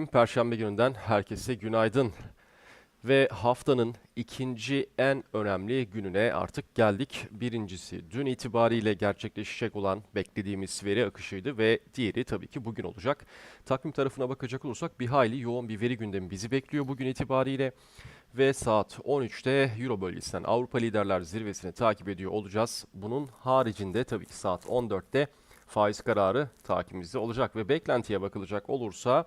20 Ekim Perşembe gününden herkese günaydın. Ve haftanın ikinci en önemli gününe artık geldik. Birincisi dün itibariyle gerçekleşecek olan beklediğimiz veri akışıydı ve diğeri tabii ki bugün olacak. Takvim tarafına bakacak olursak bir hayli yoğun bir veri gündemi bizi bekliyor bugün itibariyle. Ve saat 13'te Euro bölgesinden Avrupa Liderler Zirvesi'ni takip ediyor olacağız. Bunun haricinde tabii ki saat 14'te faiz kararı takibimizde olacak ve beklentiye bakılacak olursa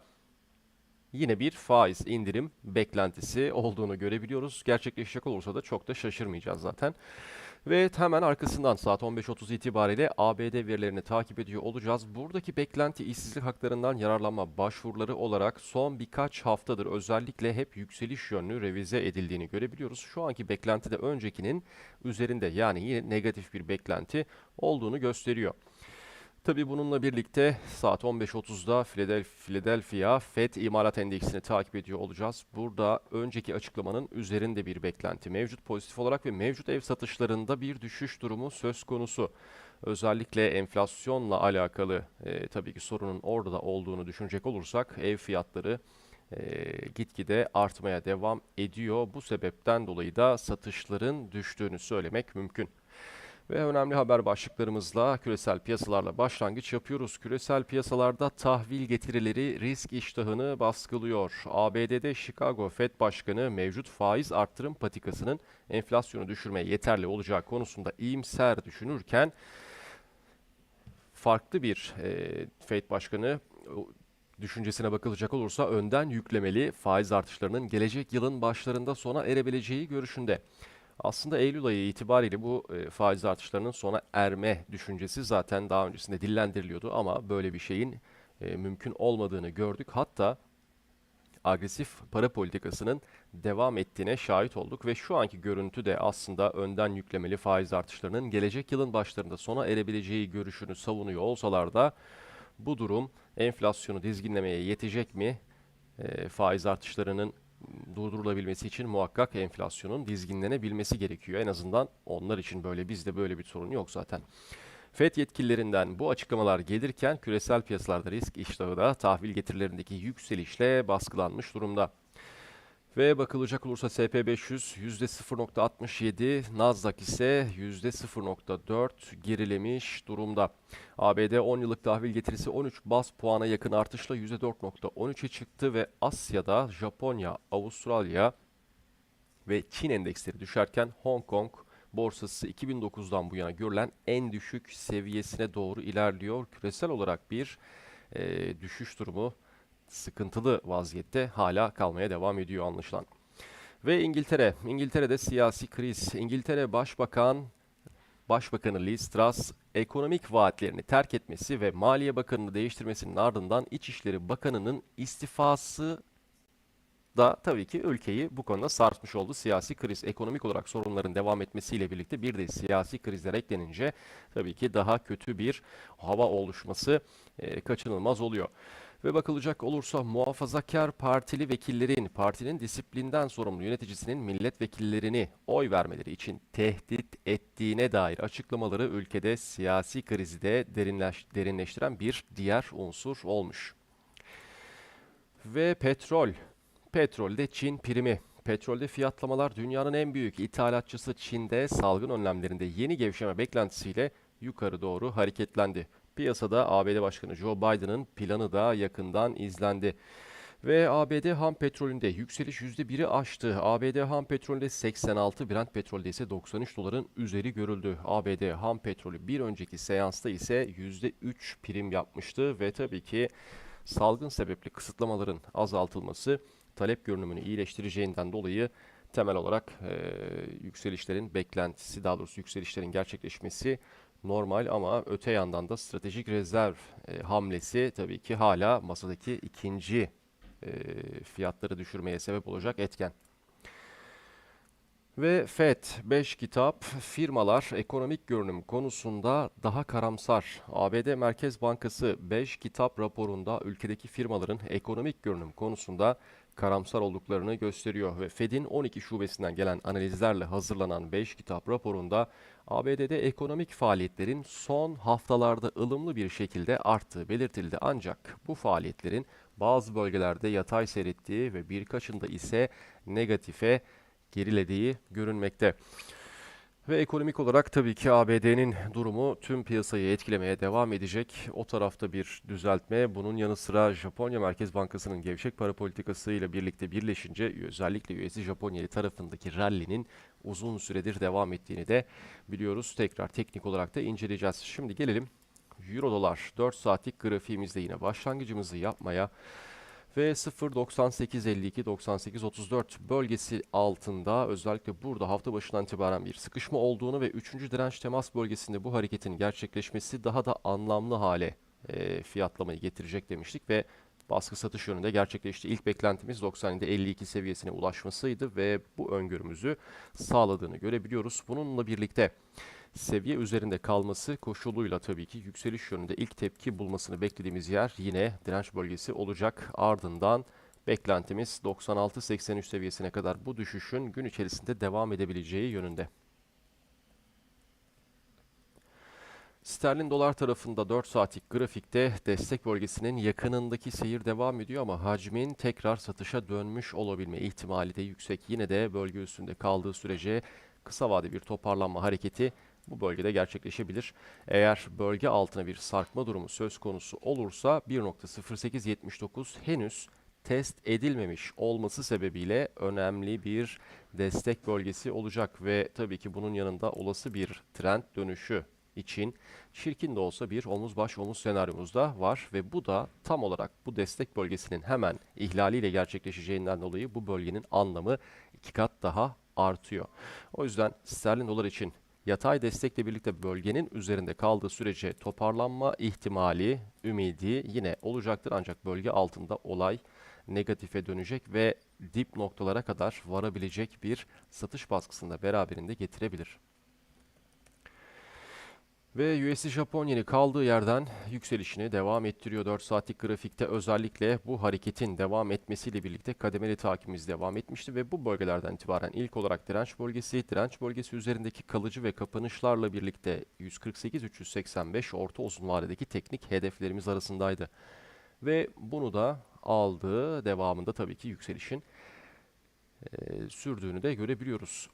yine bir faiz indirim beklentisi olduğunu görebiliyoruz. Gerçekleşecek olursa da çok da şaşırmayacağız zaten. Ve hemen arkasından saat 15.30 itibariyle ABD verilerini takip ediyor olacağız. Buradaki beklenti işsizlik haklarından yararlanma başvuruları olarak son birkaç haftadır özellikle hep yükseliş yönlü revize edildiğini görebiliyoruz. Şu anki beklenti de öncekinin üzerinde yani yine negatif bir beklenti olduğunu gösteriyor. Tabii bununla birlikte saat 15.30'da Philadelphia FED imalat endeksini takip ediyor olacağız. Burada önceki açıklamanın üzerinde bir beklenti mevcut pozitif olarak ve mevcut ev satışlarında bir düşüş durumu söz konusu. Özellikle enflasyonla alakalı e, tabii ki sorunun orada da olduğunu düşünecek olursak ev fiyatları e, gitgide artmaya devam ediyor. Bu sebepten dolayı da satışların düştüğünü söylemek mümkün. Ve önemli haber başlıklarımızla küresel piyasalarla başlangıç yapıyoruz. Küresel piyasalarda tahvil getirileri risk iştahını baskılıyor. ABD'de Chicago Fed Başkanı mevcut faiz arttırım patikasının enflasyonu düşürmeye yeterli olacağı konusunda iyimser düşünürken farklı bir e, Fed Başkanı düşüncesine bakılacak olursa önden yüklemeli faiz artışlarının gelecek yılın başlarında sona erebileceği görüşünde. Aslında Eylül ayı itibariyle bu e, faiz artışlarının sona erme düşüncesi zaten daha öncesinde dillendiriliyordu ama böyle bir şeyin e, mümkün olmadığını gördük. Hatta agresif para politikasının devam ettiğine şahit olduk ve şu anki görüntü de aslında önden yüklemeli faiz artışlarının gelecek yılın başlarında sona erebileceği görüşünü savunuyor olsalar da bu durum enflasyonu dizginlemeye yetecek mi? E, faiz artışlarının durdurulabilmesi için muhakkak enflasyonun dizginlenebilmesi gerekiyor. En azından onlar için böyle bizde böyle bir sorun yok zaten. FED yetkililerinden bu açıklamalar gelirken küresel piyasalarda risk iştahı da tahvil getirilerindeki yükselişle baskılanmış durumda. Ve bakılacak olursa SP500 %0.67, Nasdaq ise %0.4 gerilemiş durumda. ABD 10 yıllık tahvil getirisi 13 bas puana yakın artışla %4.13'e çıktı ve Asya'da Japonya, Avustralya ve Çin endeksleri düşerken Hong Kong borsası 2009'dan bu yana görülen en düşük seviyesine doğru ilerliyor. Küresel olarak bir e, düşüş durumu sıkıntılı vaziyette hala kalmaya devam ediyor anlaşılan. Ve İngiltere, İngiltere'de siyasi kriz. İngiltere Başbakan Başbakanı Liz Truss ekonomik vaatlerini terk etmesi ve Maliye Bakanı'nı değiştirmesinin ardından İçişleri Bakanı'nın istifası da tabii ki ülkeyi bu konuda sarsmış oldu. Siyasi kriz, ekonomik olarak sorunların devam etmesiyle birlikte bir de siyasi krizler eklenince tabii ki daha kötü bir hava oluşması e, kaçınılmaz oluyor. Ve bakılacak olursa muhafazakar partili vekillerin partinin disiplinden sorumlu yöneticisinin milletvekillerini oy vermeleri için tehdit ettiğine dair açıklamaları ülkede siyasi krizi de derinleş, derinleştiren bir diğer unsur olmuş. Ve petrol. Petrolde Çin primi. Petrolde fiyatlamalar dünyanın en büyük ithalatçısı Çin'de salgın önlemlerinde yeni gevşeme beklentisiyle yukarı doğru hareketlendi. Piyasada ABD Başkanı Joe Biden'ın planı da yakından izlendi. Ve ABD ham petrolünde yükseliş %1'i aştı. ABD ham petrolünde 86, Brent petrolde ise 93 doların üzeri görüldü. ABD ham petrolü bir önceki seansta ise %3 prim yapmıştı ve tabii ki salgın sebepli kısıtlamaların azaltılması talep görünümünü iyileştireceğinden dolayı temel olarak e, yükselişlerin beklentisi daha doğrusu yükselişlerin gerçekleşmesi normal ama öte yandan da stratejik rezerv e, hamlesi tabii ki hala masadaki ikinci e, fiyatları düşürmeye sebep olacak etken. Ve FED 5 kitap firmalar ekonomik görünüm konusunda daha karamsar. ABD Merkez Bankası 5 kitap raporunda ülkedeki firmaların ekonomik görünüm konusunda karamsar olduklarını gösteriyor ve Fed'in 12 şubesinden gelen analizlerle hazırlanan 5 kitap raporunda ABD'de ekonomik faaliyetlerin son haftalarda ılımlı bir şekilde arttığı belirtildi ancak bu faaliyetlerin bazı bölgelerde yatay seyrettiği ve birkaçında ise negatife gerilediği görünmekte. Ve ekonomik olarak tabii ki ABD'nin durumu tüm piyasayı etkilemeye devam edecek. O tarafta bir düzeltme. Bunun yanı sıra Japonya Merkez Bankası'nın gevşek para politikası ile birlikte birleşince özellikle USD Japonya tarafındaki rally'nin uzun süredir devam ettiğini de biliyoruz. Tekrar teknik olarak da inceleyeceğiz. Şimdi gelelim Euro dolar 4 saatlik grafiğimizde yine başlangıcımızı yapmaya ve 0.9852 9834 bölgesi altında özellikle burada hafta başından itibaren bir sıkışma olduğunu ve 3. direnç temas bölgesinde bu hareketin gerçekleşmesi daha da anlamlı hale e, fiyatlamayı getirecek demiştik ve baskı satış yönünde gerçekleşti. İlk beklentimiz 97 52 seviyesine ulaşmasıydı ve bu öngörümüzü sağladığını görebiliyoruz. Bununla birlikte seviye üzerinde kalması koşuluyla tabii ki yükseliş yönünde ilk tepki bulmasını beklediğimiz yer yine direnç bölgesi olacak. Ardından beklentimiz 96-83 seviyesine kadar bu düşüşün gün içerisinde devam edebileceği yönünde. Sterlin dolar tarafında 4 saatlik grafikte destek bölgesinin yakınındaki seyir devam ediyor ama hacmin tekrar satışa dönmüş olabilme ihtimali de yüksek. Yine de bölge üstünde kaldığı sürece kısa vade bir toparlanma hareketi bu bölgede gerçekleşebilir. Eğer bölge altına bir sarkma durumu söz konusu olursa 1.0879 henüz test edilmemiş olması sebebiyle önemli bir destek bölgesi olacak ve tabii ki bunun yanında olası bir trend dönüşü için çirkin de olsa bir omuz baş omuz senaryomuz da var ve bu da tam olarak bu destek bölgesinin hemen ihlaliyle gerçekleşeceğinden dolayı bu bölgenin anlamı iki kat daha artıyor. O yüzden sterlin dolar için yatay destekle birlikte bölgenin üzerinde kaldığı sürece toparlanma ihtimali, ümidi yine olacaktır. Ancak bölge altında olay negatife dönecek ve dip noktalara kadar varabilecek bir satış baskısında beraberinde getirebilir. Ve USD Japon yeni kaldığı yerden yükselişini devam ettiriyor. 4 saatlik grafikte özellikle bu hareketin devam etmesiyle birlikte kademeli takibimiz devam etmişti ve bu bölgelerden itibaren ilk olarak direnç bölgesi, direnç bölgesi üzerindeki kalıcı ve kapanışlarla birlikte 148-385 orta uzun vadedeki teknik hedeflerimiz arasındaydı. Ve bunu da aldığı devamında tabii ki yükselişin e, sürdüğünü de görebiliyoruz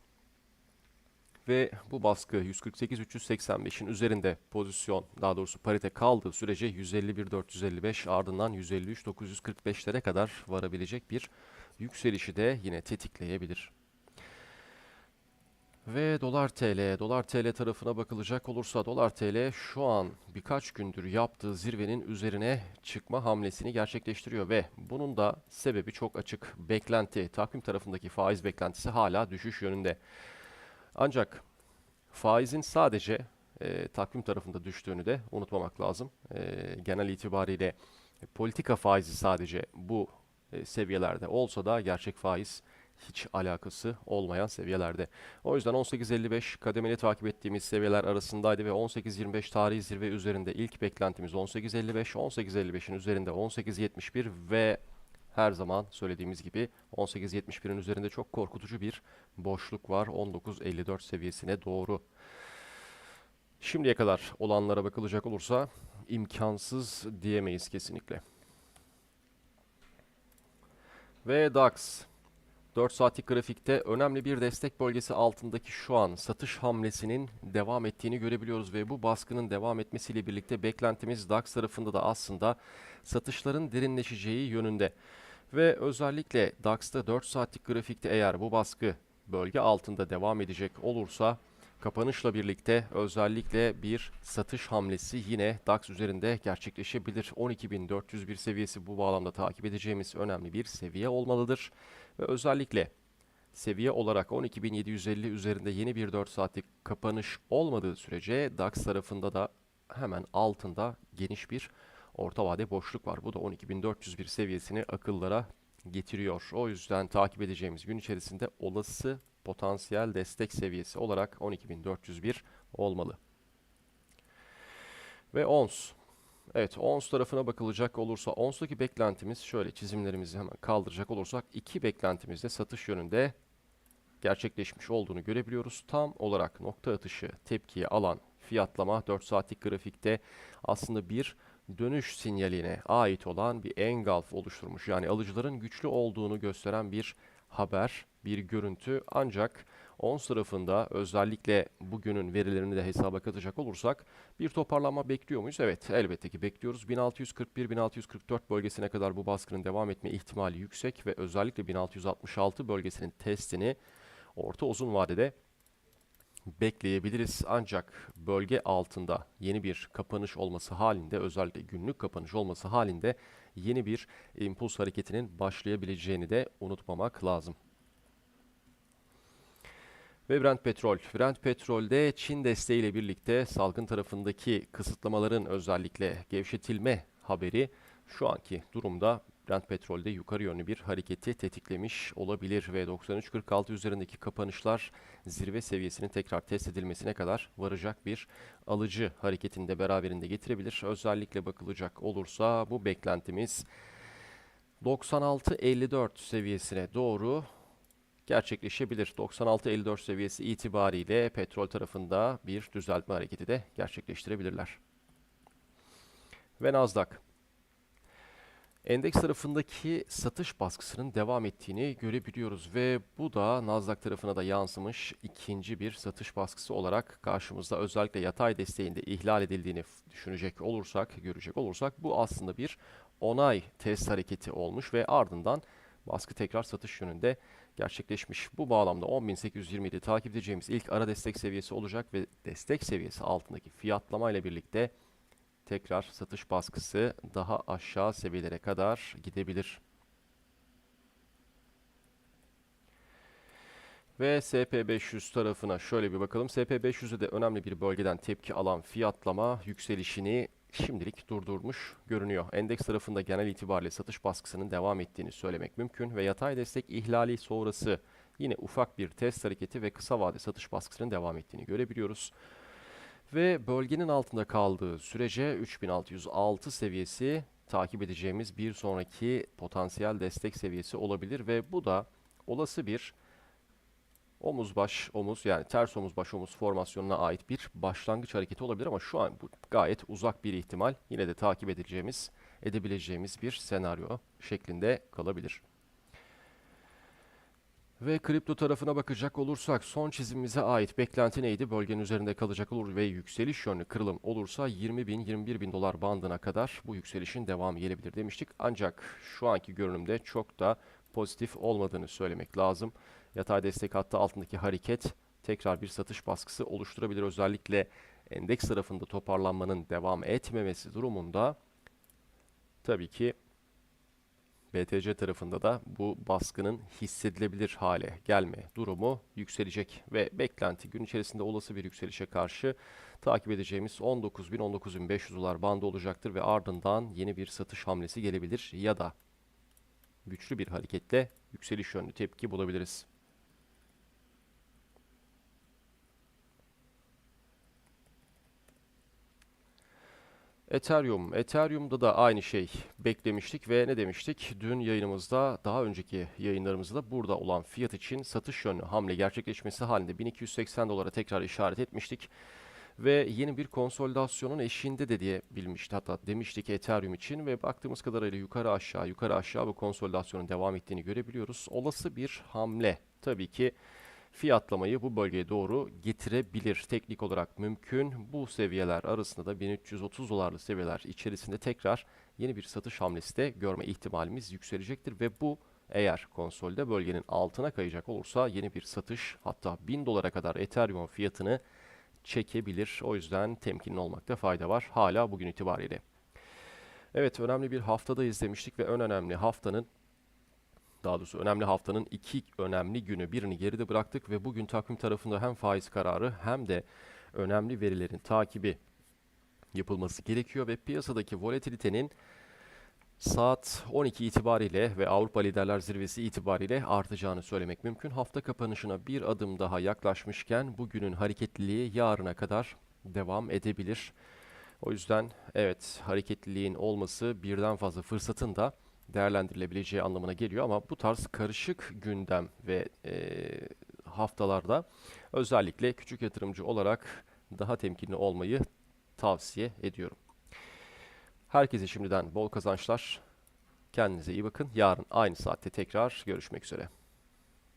ve bu baskı 148-385'in üzerinde pozisyon daha doğrusu parite kaldığı sürece 151-455 ardından 153-945'lere kadar varabilecek bir yükselişi de yine tetikleyebilir. Ve dolar TL, dolar TL tarafına bakılacak olursa dolar TL şu an birkaç gündür yaptığı zirvenin üzerine çıkma hamlesini gerçekleştiriyor ve bunun da sebebi çok açık. Beklenti, takvim tarafındaki faiz beklentisi hala düşüş yönünde. Ancak faizin sadece e, takvim tarafında düştüğünü de unutmamak lazım. E, genel itibariyle politika faizi sadece bu e, seviyelerde olsa da gerçek faiz hiç alakası olmayan seviyelerde. O yüzden 18.55 kademeli takip ettiğimiz seviyeler arasındaydı ve 18.25 tarihi zirve üzerinde ilk beklentimiz 18.55, 18.55'in üzerinde 18.71 ve her zaman söylediğimiz gibi 18.71'in üzerinde çok korkutucu bir boşluk var 19.54 seviyesine doğru. Şimdiye kadar olanlara bakılacak olursa imkansız diyemeyiz kesinlikle. Ve DAX 4 saatlik grafikte önemli bir destek bölgesi altındaki şu an satış hamlesinin devam ettiğini görebiliyoruz ve bu baskının devam etmesiyle birlikte beklentimiz DAX tarafında da aslında satışların derinleşeceği yönünde. Ve özellikle DAX'ta 4 saatlik grafikte eğer bu baskı bölge altında devam edecek olursa kapanışla birlikte özellikle bir satış hamlesi yine DAX üzerinde gerçekleşebilir. 12.401 seviyesi bu bağlamda takip edeceğimiz önemli bir seviye olmalıdır. Ve özellikle seviye olarak 12.750 üzerinde yeni bir 4 saatlik kapanış olmadığı sürece DAX tarafında da hemen altında geniş bir orta vade boşluk var. Bu da 12.401 seviyesini akıllara getiriyor. O yüzden takip edeceğimiz gün içerisinde olası potansiyel destek seviyesi olarak 12.401 olmalı. Ve ons. Evet ons tarafına bakılacak olursa ons'taki beklentimiz şöyle çizimlerimizi hemen kaldıracak olursak iki beklentimizde satış yönünde gerçekleşmiş olduğunu görebiliyoruz. Tam olarak nokta atışı tepkiye alan fiyatlama 4 saatlik grafikte aslında bir dönüş sinyaline ait olan bir engulf oluşturmuş. Yani alıcıların güçlü olduğunu gösteren bir haber, bir görüntü. Ancak ons tarafında özellikle bugünün verilerini de hesaba katacak olursak bir toparlanma bekliyor muyuz? Evet, elbette ki bekliyoruz. 1641-1644 bölgesine kadar bu baskının devam etme ihtimali yüksek ve özellikle 1666 bölgesinin testini orta uzun vadede bekleyebiliriz. Ancak bölge altında yeni bir kapanış olması halinde özellikle günlük kapanış olması halinde yeni bir impuls hareketinin başlayabileceğini de unutmamak lazım. Ve Brent Petrol. Brent Petrol'de Çin desteğiyle birlikte salgın tarafındaki kısıtlamaların özellikle gevşetilme haberi şu anki durumda Brent Petrol'de yukarı yönlü bir hareketi tetiklemiş olabilir ve 93.46 üzerindeki kapanışlar zirve seviyesinin tekrar test edilmesine kadar varacak bir alıcı hareketinde beraberinde getirebilir. Özellikle bakılacak olursa bu beklentimiz 96.54 seviyesine doğru gerçekleşebilir. 96.54 seviyesi itibariyle petrol tarafında bir düzeltme hareketi de gerçekleştirebilirler. Ve Nasdaq. Endeks tarafındaki satış baskısının devam ettiğini görebiliyoruz ve bu da Nasdaq tarafına da yansımış ikinci bir satış baskısı olarak karşımızda özellikle yatay desteğinde ihlal edildiğini düşünecek olursak, görecek olursak bu aslında bir onay test hareketi olmuş ve ardından baskı tekrar satış yönünde gerçekleşmiş. Bu bağlamda 10.827 takip edeceğimiz ilk ara destek seviyesi olacak ve destek seviyesi altındaki fiyatlama ile birlikte tekrar satış baskısı daha aşağı seviyelere kadar gidebilir. Ve SP500 tarafına şöyle bir bakalım. SP500'de de önemli bir bölgeden tepki alan fiyatlama yükselişini şimdilik durdurmuş görünüyor. Endeks tarafında genel itibariyle satış baskısının devam ettiğini söylemek mümkün ve yatay destek ihlali sonrası yine ufak bir test hareketi ve kısa vade satış baskısının devam ettiğini görebiliyoruz. Ve bölgenin altında kaldığı sürece 3606 seviyesi takip edeceğimiz bir sonraki potansiyel destek seviyesi olabilir ve bu da olası bir omuz baş omuz yani ters omuz baş omuz formasyonuna ait bir başlangıç hareketi olabilir ama şu an bu gayet uzak bir ihtimal. Yine de takip edeceğimiz, edebileceğimiz bir senaryo şeklinde kalabilir. Ve kripto tarafına bakacak olursak son çizimimize ait beklenti neydi? Bölgenin üzerinde kalacak olur ve yükseliş yönlü kırılım olursa 20 bin 21 bin dolar bandına kadar bu yükselişin devamı gelebilir demiştik. Ancak şu anki görünümde çok da pozitif olmadığını söylemek lazım. Yatay destek hattı altındaki hareket tekrar bir satış baskısı oluşturabilir. Özellikle endeks tarafında toparlanmanın devam etmemesi durumunda tabii ki BTC tarafında da bu baskının hissedilebilir hale gelme durumu yükselecek ve beklenti gün içerisinde olası bir yükselişe karşı takip edeceğimiz 19.000-19.500 dolar bandı olacaktır ve ardından yeni bir satış hamlesi gelebilir ya da güçlü bir hareketle yükseliş yönlü tepki bulabiliriz. Ethereum. Ethereum'da da aynı şey beklemiştik ve ne demiştik? Dün yayınımızda, daha önceki yayınlarımızda burada olan fiyat için satış yönlü hamle gerçekleşmesi halinde 1280 dolara tekrar işaret etmiştik. Ve yeni bir konsolidasyonun eşiğinde de diye bilmişti hatta demiştik Ethereum için ve baktığımız kadarıyla yukarı aşağı yukarı aşağı bu konsolidasyonun devam ettiğini görebiliyoruz. Olası bir hamle tabii ki fiyatlamayı bu bölgeye doğru getirebilir. Teknik olarak mümkün. Bu seviyeler arasında da 1330 dolarlı seviyeler içerisinde tekrar yeni bir satış hamlesi de görme ihtimalimiz yükselecektir ve bu eğer konsolde bölgenin altına kayacak olursa yeni bir satış hatta 1000 dolara kadar Ethereum fiyatını çekebilir. O yüzden temkinli olmakta fayda var hala bugün itibariyle. Evet önemli bir haftada izlemiştik ve en önemli haftanın daha doğrusu önemli haftanın iki önemli günü birini geride bıraktık ve bugün takvim tarafında hem faiz kararı hem de önemli verilerin takibi yapılması gerekiyor ve piyasadaki volatilitenin saat 12 itibariyle ve Avrupa Liderler Zirvesi itibariyle artacağını söylemek mümkün. Hafta kapanışına bir adım daha yaklaşmışken bugünün hareketliliği yarına kadar devam edebilir. O yüzden evet hareketliliğin olması birden fazla fırsatın da değerlendirilebileceği anlamına geliyor ama bu tarz karışık gündem ve e, haftalarda özellikle küçük yatırımcı olarak daha temkinli olmayı tavsiye ediyorum. Herkese şimdiden bol kazançlar. Kendinize iyi bakın. Yarın aynı saatte tekrar görüşmek üzere.